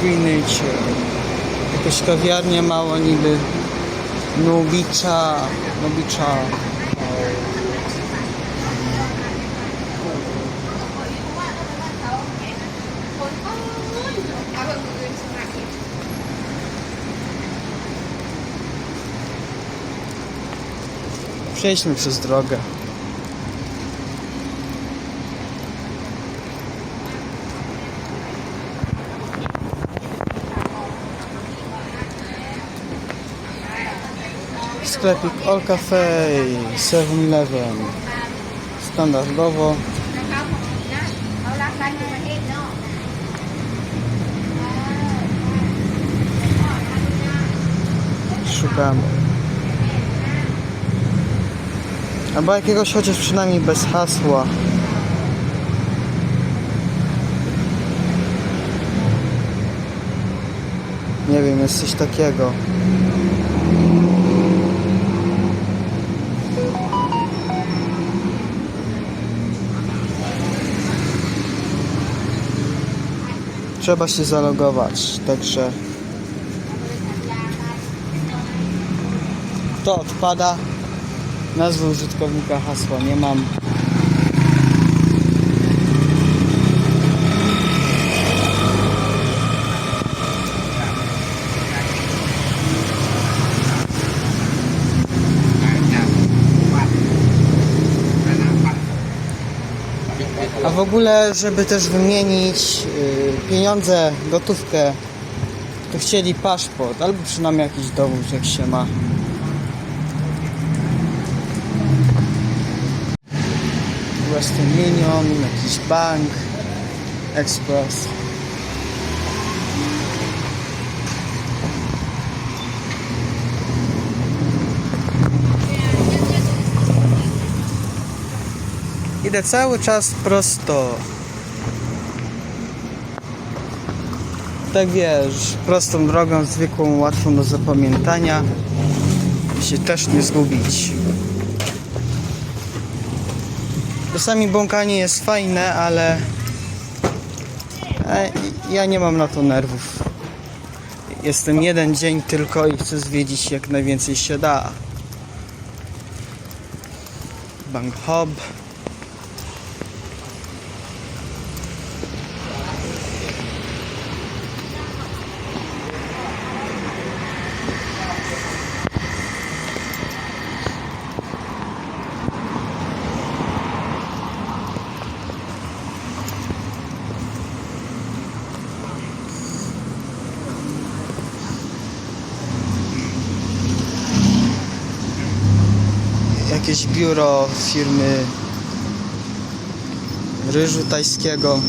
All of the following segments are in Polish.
Greenwich, jakąś kawiarnię mało niby, Nubicza, Nubicza. Przejdźmy przez drogę. Sklepik All Cafe, 7-Eleven. Standardowo. Szukamy. Albo jakiegoś chociaż przynajmniej bez hasła. Nie wiem, jest coś takiego. Trzeba się zalogować, także to odpada. Nazwy użytkownika hasła nie mam. A w ogóle, żeby też wymienić y, pieniądze, gotówkę, to chcieli paszport albo przynajmniej jakiś dowód, jak się ma. Western Union, jakiś bank, Express. Idę cały czas prosto. Tak wiesz, prostą drogą, zwykłą, łatwą do zapamiętania. Się też nie zgubić. Czasami błąkanie jest fajne, ale e, ja nie mam na to nerwów. Jestem jeden dzień tylko i chcę zwiedzić jak najwięcej się da. Bank jakieś biuro firmy ryżu tajskiego.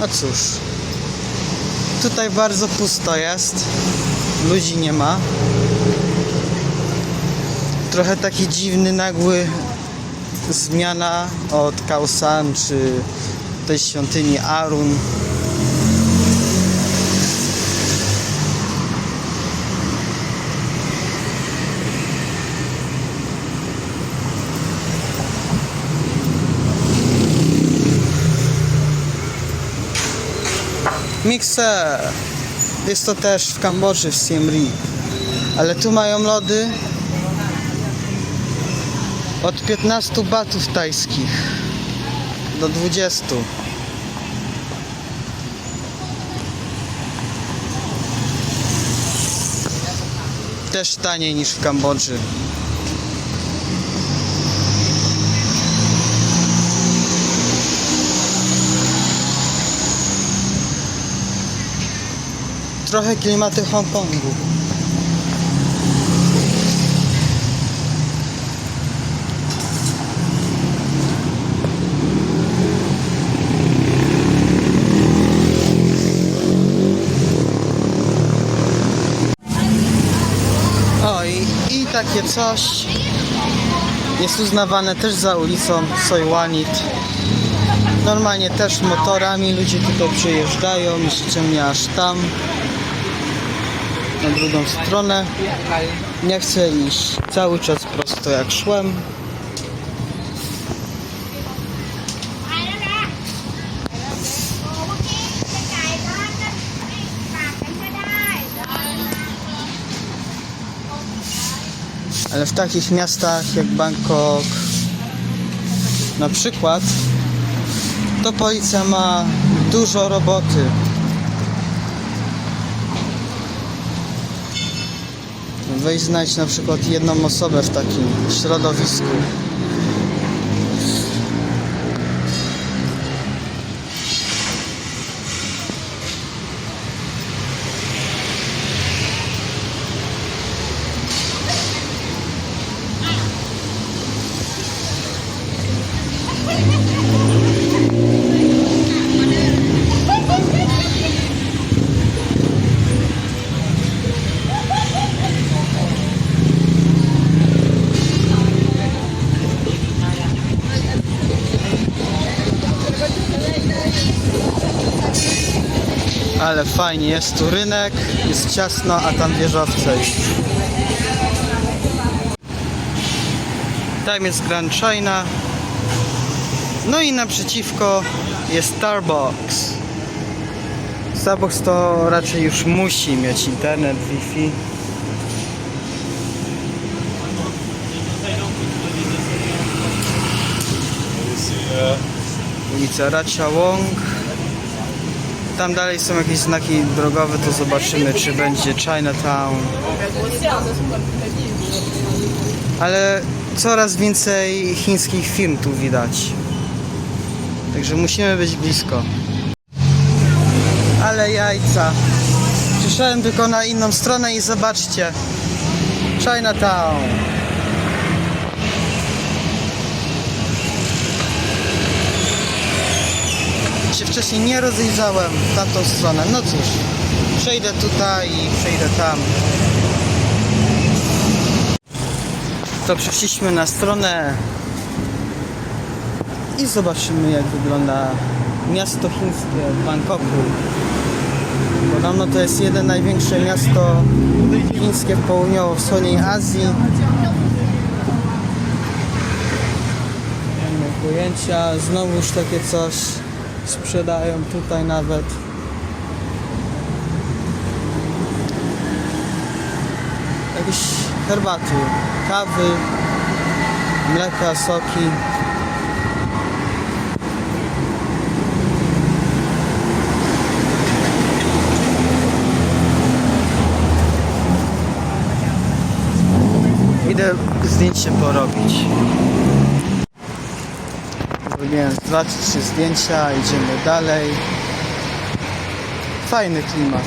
No cóż, tutaj bardzo pusto jest, ludzi nie ma. Trochę taki dziwny, nagły zmiana od Kausan czy tej świątyni Arun. Mixer. Jest to też w Kambodży, w Siem Reap. Ale tu mają lody od 15 batów tajskich do 20. Też taniej niż w Kambodży. Trochę klimaty Hongkongu. O i, takie coś Jest uznawane też za ulicą Soiwanit. Normalnie też motorami ludzie tutaj przyjeżdżają, szczególnie aż tam na drugą stronę. Nie chcę iść cały czas prosto jak szłem. Ale w takich miastach jak Bangkok na przykład to policja ma dużo roboty. Weź znajdź na przykład jedną osobę w takim środowisku. Fajnie, jest tu rynek, jest ciasno, a tam wieżowce. Tam jest Grand China. No i naprzeciwko jest Starbucks. Starbucks to raczej już musi mieć internet, Wi-Fi. Ulica Racia Wong. Tam dalej są jakieś znaki drogowe, to zobaczymy, czy będzie Chinatown. Ale coraz więcej chińskich firm tu widać. Także musimy być blisko. Ale jajca. Przyszedłem tylko na inną stronę i zobaczcie. Chinatown. Się wcześniej nie rozejrzałem w tamtą stronę. No cóż, przejdę tutaj i przejdę tam. To przeszliśmy na stronę i zobaczymy jak wygląda miasto chińskie w Bangkoku. Podobno to jest jeden największe miasto chińskie w południowo-wschodniej Azji. Nie mam pojęcia, znowuż takie coś sprzedają tutaj nawet. Jakieś herbaty, kawy, mleka, soki. Idę zdjęcie porobić. Zrobiłem dwa trzy zdjęcia, idziemy dalej. Fajny klimat.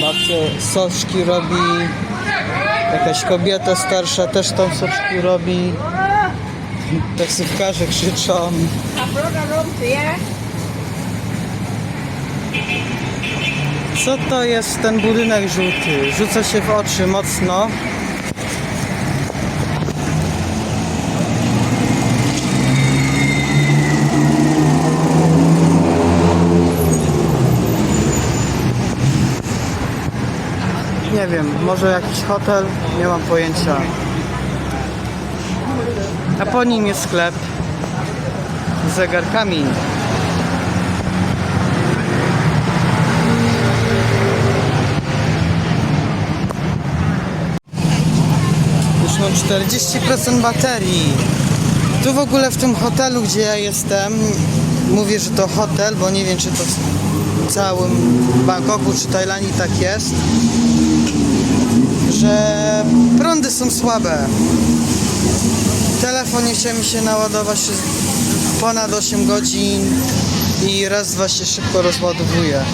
Babcia soczki robi. Jakaś kobieta starsza też tam soczki robi. Taksówkarze krzyczą. Co to jest ten budynek żółty? Rzuca się w oczy mocno. Nie wiem, może jakiś hotel? Nie mam pojęcia. A po nim jest sklep z zegarkami. Już mam 40% baterii. Tu w ogóle w tym hotelu, gdzie ja jestem, mówię, że to hotel, bo nie wiem, czy to w całym Bangkoku czy Tajlandii tak jest, że prądy są słabe. Telefon nie chce mi się naładować przez ponad 8 godzin i raz, dwa się szybko rozładowuje.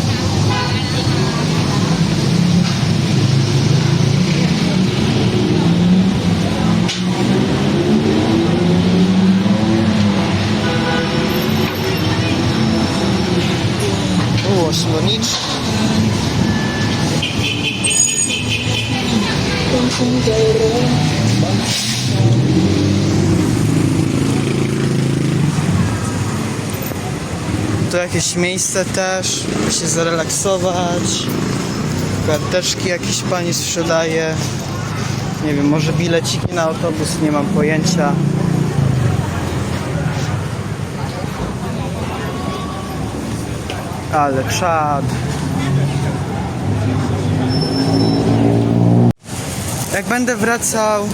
Jakieś miejsce też, by się zrelaksować. Karteczki jakieś pani sprzedaje. Nie wiem, może bileciki na autobus, nie mam pojęcia. Ale czad. Jak będę wracał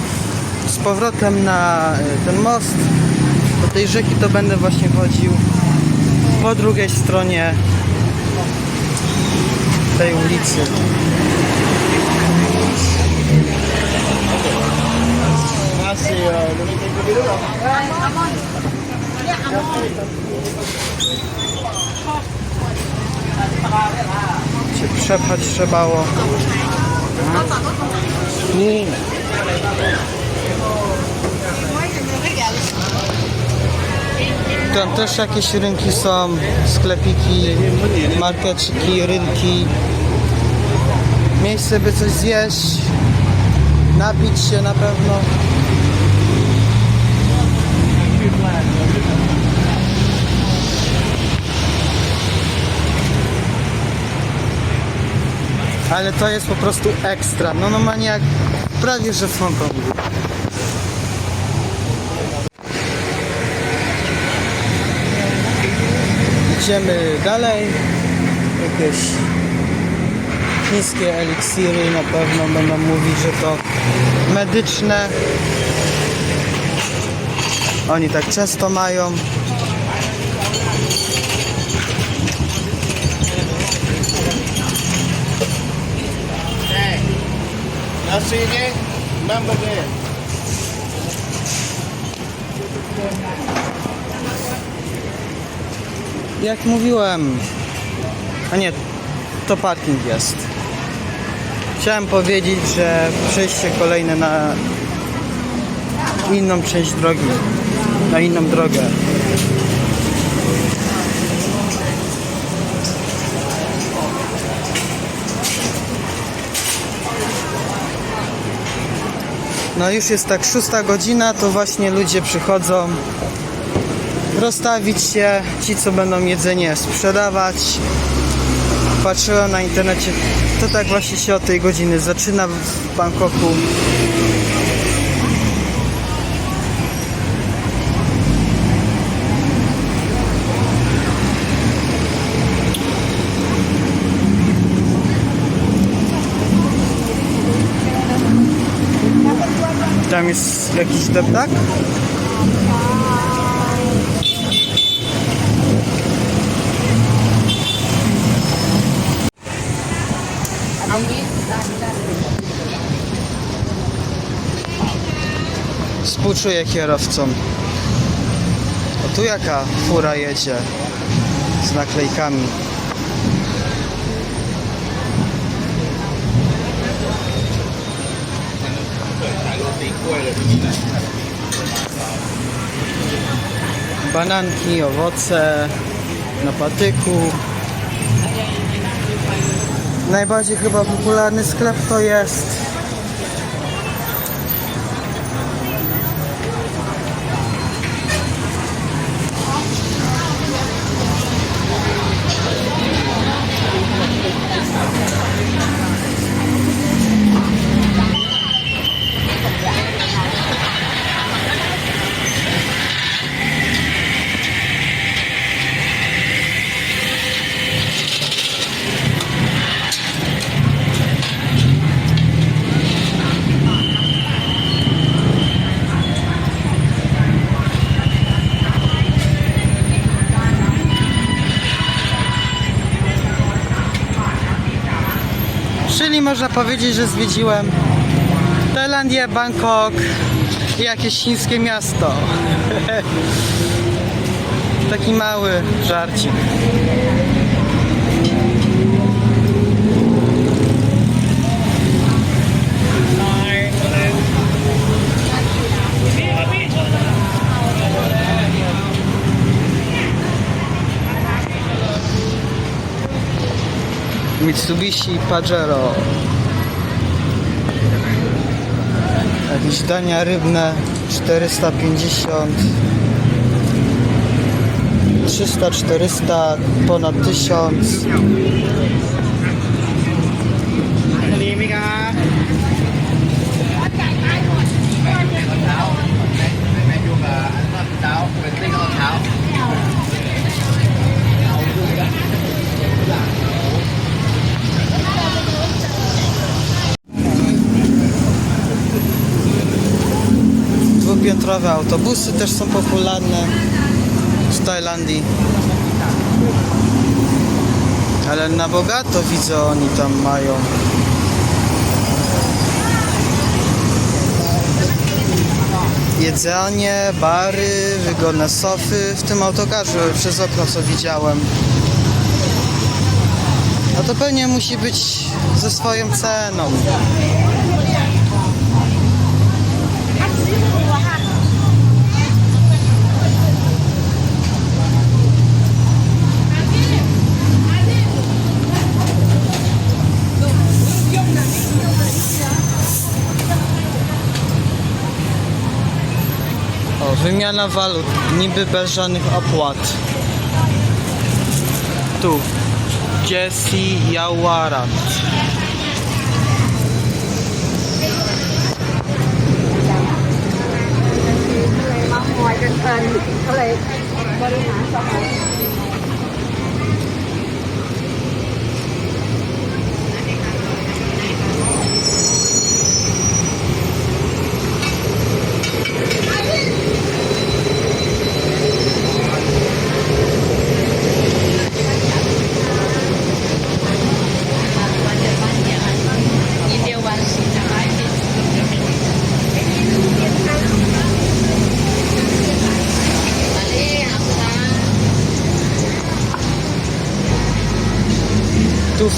z powrotem na y, ten most do tej rzeki, to będę właśnie chodził po drugiej stronie tej ulicy. Się przepchać trzebało. Tam też jakieś rynki są, sklepiki, markeciki, rynki. Miejsce by coś zjeść, napić się na pewno. Ale to jest po prostu ekstra. No normalnie jak prawie że w Hongkongu. Idziemy dalej. Jakieś chińskie eliksiry na pewno będą mówić, że to medyczne. Oni tak często mają. Now see again. Remember Jak mówiłem. A nie, to parking jest. Chciałem powiedzieć, że przejście kolejne na inną część drogi, na inną drogę. No już jest tak szósta godzina, to właśnie ludzie przychodzą rozstawić się, ci co będą jedzenie sprzedawać. Patrzyłem na internecie, to tak właśnie się od tej godziny zaczyna w Bangkoku. Tam jest jakiś deptak? Współczuję kierowcom. O tu jaka fura jedzie z naklejkami. Bananki, owoce na patyku. Najbardziej chyba popularny sklep to jest można powiedzieć, że zwiedziłem Tajlandię, Bangkok i jakieś chińskie miasto. Taki mały żarcik. Mitsubishi Pajero. Jakieś dania rybne 450 300, 400, ponad 1000 Dwupiętrowe autobusy też są popularne w Tajlandii. Ale na bogato widzę oni tam mają. Jedzenie, bary, wygodne sofy w tym autokarze przez okno co widziałem. No to pewnie musi być ze swoją ceną. O, wymiana walut, niby bez żadnych opłat. Tu, Jesse Yawarat. Tu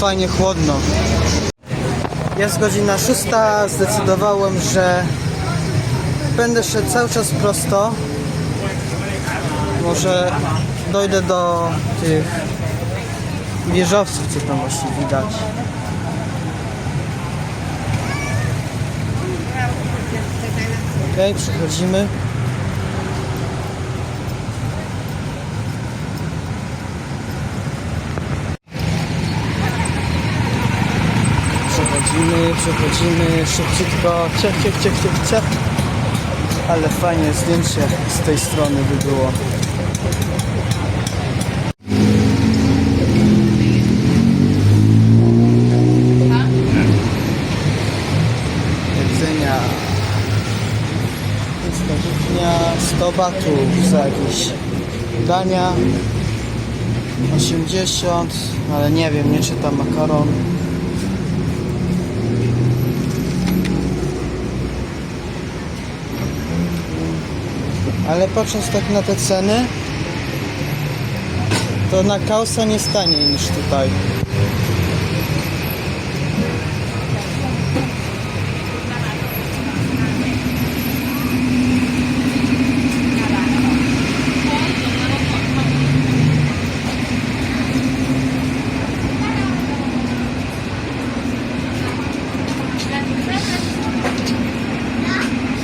fajnie chłodno. Jest godzina szósta. Zdecydowałem, że będę szedł cały czas prosto. Może dojdę do tych wieżowców, co tam właśnie widać. Okej, przechodzimy. Przechodzimy, przechodzimy szybciutko. Ciach, ciach, ciach, ciach, ciach. Ale fajnie zdjęcie z tej strony by było. Jedzenia. Jest to kuchnia 100 batów za jakieś dania. 80, ale nie wiem, nie czytam makaron. Ale patrząc tak na te ceny, to na kausa nie stanie niż tutaj.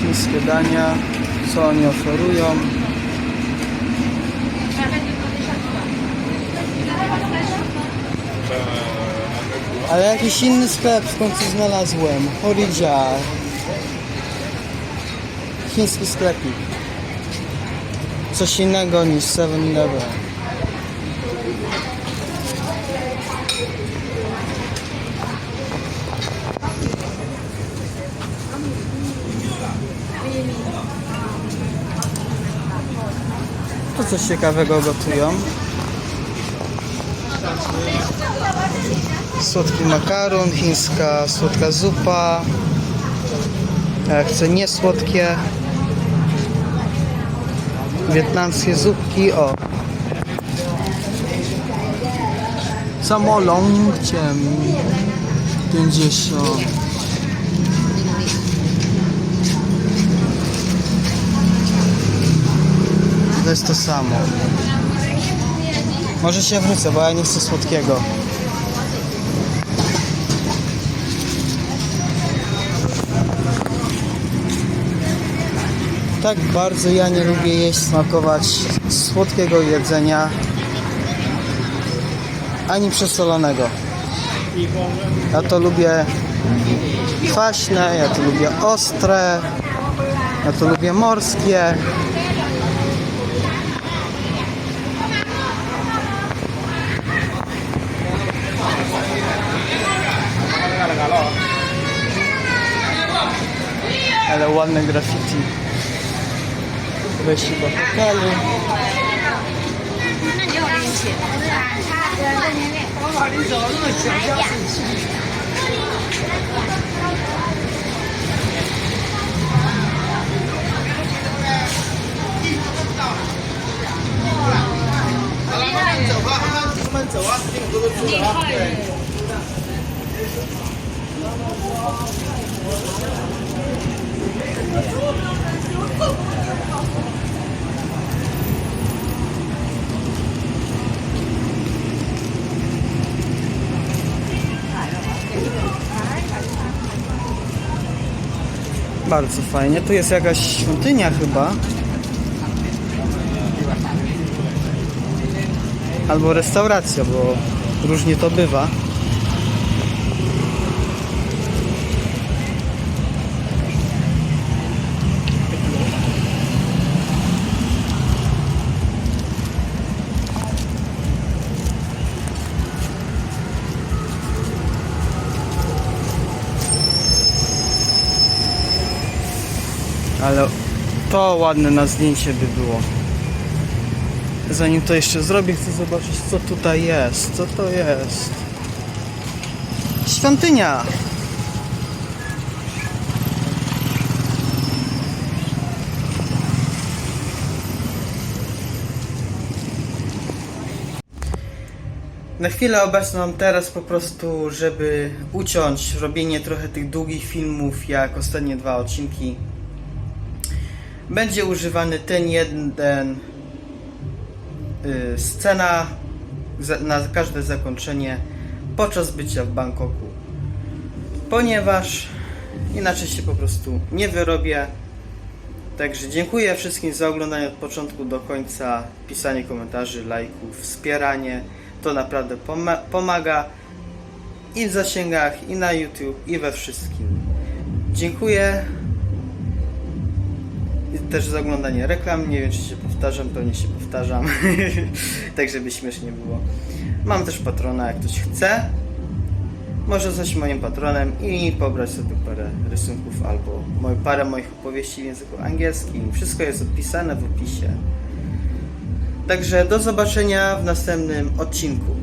Chińskie dania, co oni oferują. Ale jakiś inny sklep w końcu znalazłem. Horija. Chiński sklepik. Coś innego niż 7-Eleven. Tu coś ciekawego gotują. Słodki makaron, chińska słodka zupa. A jak chcę niesłodkie. Wietnamskie zupki, o. Samolong ciem 50. jest to samo. Może się wrócę, bo ja nie chcę słodkiego. Tak bardzo ja nie lubię jeść, smakować słodkiego jedzenia ani przesolonego. Ja to lubię kwaśne, ja to lubię ostre, ja to lubię morskie. Ale ładne graffiti. Wejście do hotelu. 那 Bardzo fajnie. Tu jest jakaś świątynia chyba. Albo restauracja, bo różnie to bywa. Ale to ładne na zdjęcie by było. Zanim to jeszcze zrobię, chcę zobaczyć co tutaj jest. Co to jest? Świątynia! Na chwilę obecną teraz po prostu, żeby uciąć robienie trochę tych długich filmów, jak ostatnie dwa odcinki, będzie używany ten jeden y, scena na każde zakończenie podczas bycia w Bangkoku. Ponieważ inaczej się po prostu nie wyrobię. Także dziękuję wszystkim za oglądanie od początku do końca, pisanie komentarzy, lajków, wspieranie. To naprawdę poma- pomaga i w zasięgach, i na YouTube, i we wszystkim. Dziękuję. Też za oglądanie reklam. Nie wiem, czy się powtarzam, pewnie się powtarzam. tak, żeby śmiesznie było. Mam też patrona, jak ktoś chce. Może zostać moim patronem i pobrać sobie parę rysunków albo parę moich opowieści w języku angielskim. Wszystko jest opisane w opisie. Także do zobaczenia w następnym odcinku.